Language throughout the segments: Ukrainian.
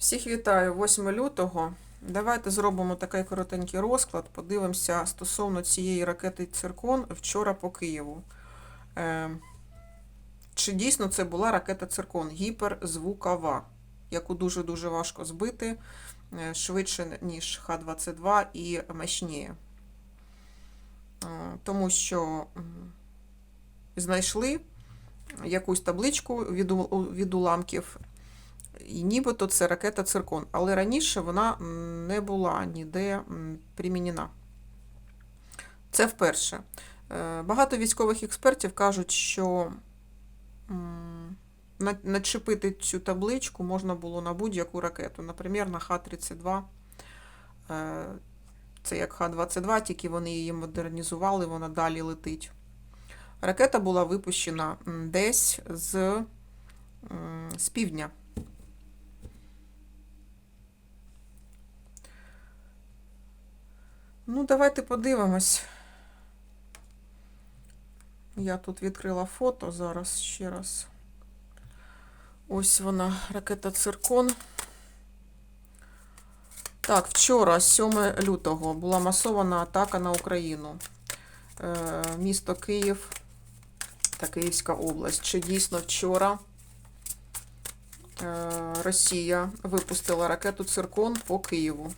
Всіх вітаю 8 лютого. Давайте зробимо такий коротенький розклад. Подивимося стосовно цієї ракети Циркон вчора по Києву. Е, чи дійсно це була ракета Циркон гіперзвукова, яку дуже-дуже важко збити, е, швидше, ніж Х-22 і мощніє. Е, Тому що знайшли якусь табличку від, від уламків і нібито це ракета Циркон, але раніше вона не була ніде примінена. Це вперше. Е, Багато військових експертів кажуть, що начепити цю табличку можна було на будь-яку ракету, наприклад, на Х-32. Е, Це як Х-22, тільки вони її модернізували, вона далі летить. Ракета була випущена десь з, з півдня. Ну, давайте подивимось. Я тут відкрила фото зараз ще раз. Ось вона, ракета Циркон. Так, вчора, 7 лютого, була масована атака на Україну. Е, місто Київ та Київська область. Чи дійсно вчора е, Росія випустила ракету Циркон по Києву?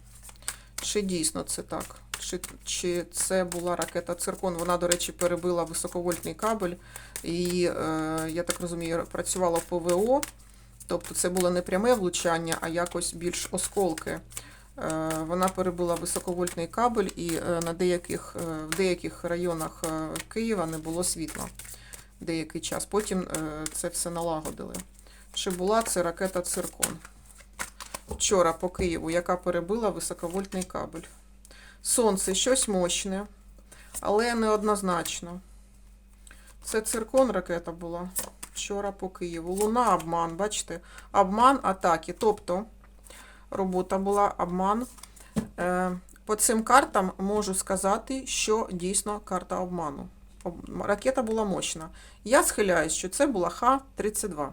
Чи дійсно це так? Чи, чи це була ракета Циркон? Вона, до речі, перебила високовольтний кабель і, е, я так розумію, працювала по ВО. Тобто це було не пряме влучання, а якось більш осколки. Е, вона перебила високовольтний кабель і е, на деяких, в деяких районах Києва не було світла деякий час. Потім це все налагодили. Чи була це ракета Циркон? Вчора по Києву, яка перебила високовольтний кабель. Сонце щось мощне, але неоднозначно. Це циркон ракета була вчора по Києву. Луна обман, бачите? Обман атаки. Тобто робота була обман. Е, По цим картам можу сказати, що дійсно карта обману. Об- Ракета була мощна. Я схиляюсь, що це була Х-32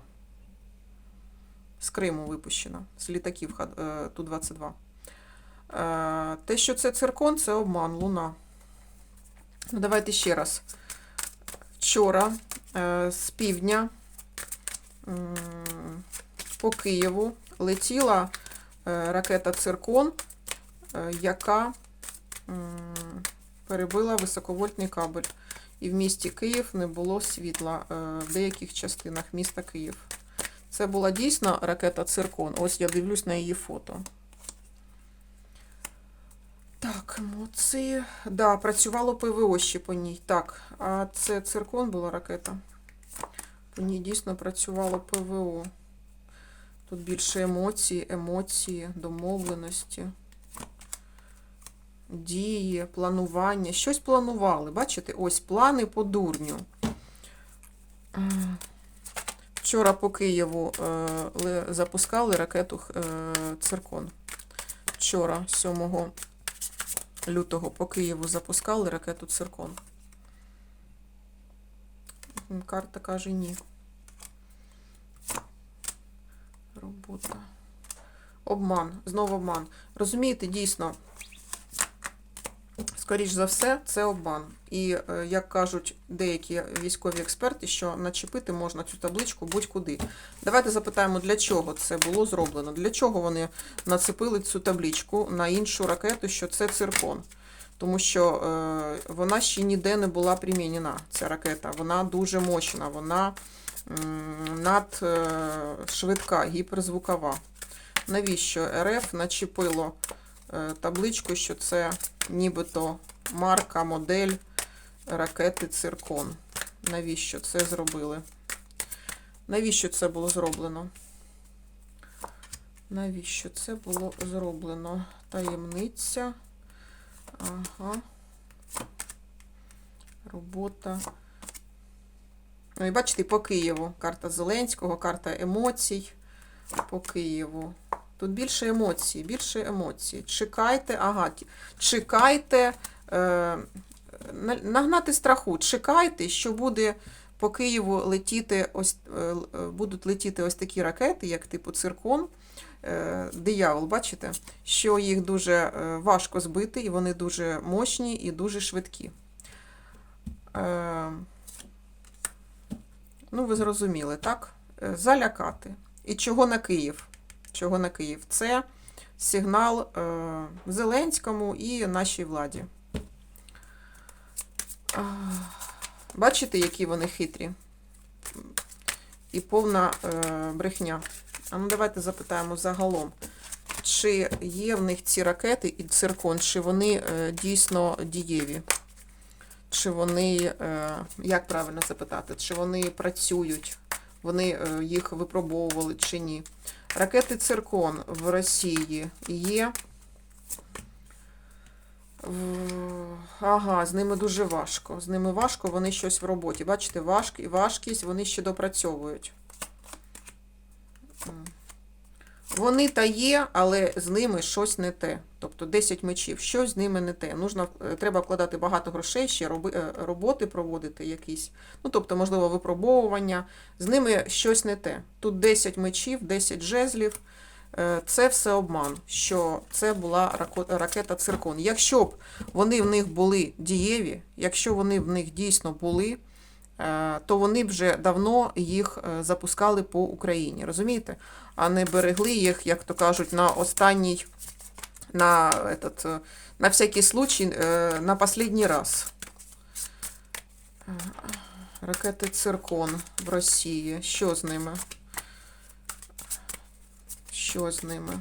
з Криму випущена, з літаків е, Ту-22. Е, Те, що це циркон, це обман, луна. Ну, давайте ще раз. Вчора е, з півдня по Києву летіла е, ракета Циркон, яка перебила високовольтний кабель. І в місті Київ не було світла в деяких частинах міста Київ. Це була дійсно ракета Циркон. Ось я дивлюсь на її фото. Так, емоції. Да, працювало ПВО ще по ній. Так, а це циркон була ракета. По ній дійсно працювало ПВО. Тут більше емоцій, емоції, домовленості, дії, планування. Щось планували. Бачите, ось плани по дурню. Вчора по Києву е, запускали ракету е, Циркон. Вчора, 7 лютого по Києву запускали ракету Циркон. Карта каже ні. Робота. Обман. Знову обман. Розумієте, дійсно, скоріш за все, це обман. І, е, як кажуть деякі військові експерти, що начепити можна цю табличку будь-куди. Давайте запитаємо, для чого це було зроблено. Для чого вони нацепили цю табличку на іншу ракету, що це циркон. Тому що е, вона ще ніде не була примінена, ця ракета. Вона дуже мощна, вона м, над е, гіперзвукова. Навіщо РФ начепило табличку, що це нібито марка, модель ракети Циркон? Навіщо це зробили? Навіщо це було зроблено? Навіщо це було зроблено? Таємниця. Ага. Робота. Ну і бачите, по Києву. Карта Зеленського, карта емоцій по Києву. Тут більше емоцій, більше емоцій. Чекайте, ага, чекайте, е, нагнати страху, чекайте, що буде по Києву летіти ось, е, е, будуть летіти ось такі ракети, як типу циркон, е, диявол, бачите, що їх дуже е, важко збити, і вони дуже мощні і дуже швидкі. Е, Ну, ви зрозуміли, так? Залякати. І чого на Київ? Чого на Київ? Це сигнал е, Зеленському і нашій владі. Бачите, які вони хитрі? І повна е, брехня. А ну давайте запитаємо загалом, чи є в них ці ракети і циркон, чи вони е, дійсно дієві? Чи вони, як правильно запитати, чи вони працюють, вони їх випробовували чи ні? Ракети циркон в Росії є. Ага, з ними дуже важко. З ними важко, вони щось в роботі. Бачите, важк, важкість вони ще допрацьовують. Вони та є, але з ними щось не те. Тобто 10 мечів, щось з ними не те. Нужно, е, треба вкладати багато грошей, ще роби, е, роботи проводити якісь. Ну, тобто, можливо, випробовування. З ними щось не те. Тут 10 мечів, 10 жезлів. Е, Це все обман, що це була ракета циркон. Якщо б вони в них були дієві, якщо вони в них дійсно були, то вони б вже давно їх запускали по Україні, розумієте? А не берегли їх, як то кажуть, на останній, на, этот, е, на всякий случай, е, на останній раз. Ракети циркон в Росії. Що з ними? Що з ними?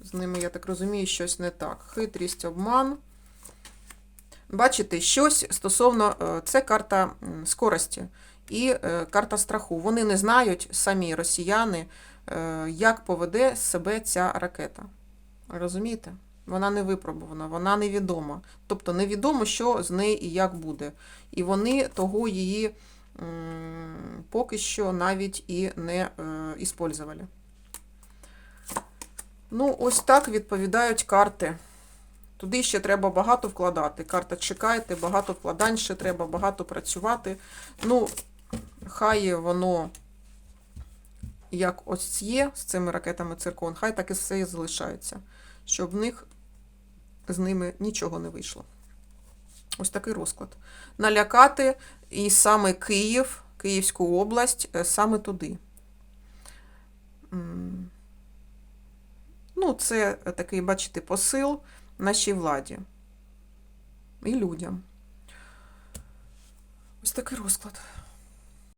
З ними, я так розумію, щось не так. Хитрість, обман. Бачите, щось стосовно е, це карта скорості і е, карта страху. Вони не знають, самі росіяни, е, як поведе себе ця ракета. Розумієте? Вона не випробувана, вона невідома. Тобто невідомо, що з нею і як буде. І вони того її поки що навіть і не е, іспользували. Ну, ось так відповідають карти. Туди ще треба багато вкладати. Карта чекайте, багато вкладань ще треба, багато працювати. Ну, хай воно, як ось є з цими ракетами циркон, хай так і все і залишається, щоб в них з ними нічого не вийшло. Ось такий розклад. Налякати і саме Київ, Київську область, е, саме туди. Ну, це такий, бачите, посил нашій владі і людям. Ось такий розклад.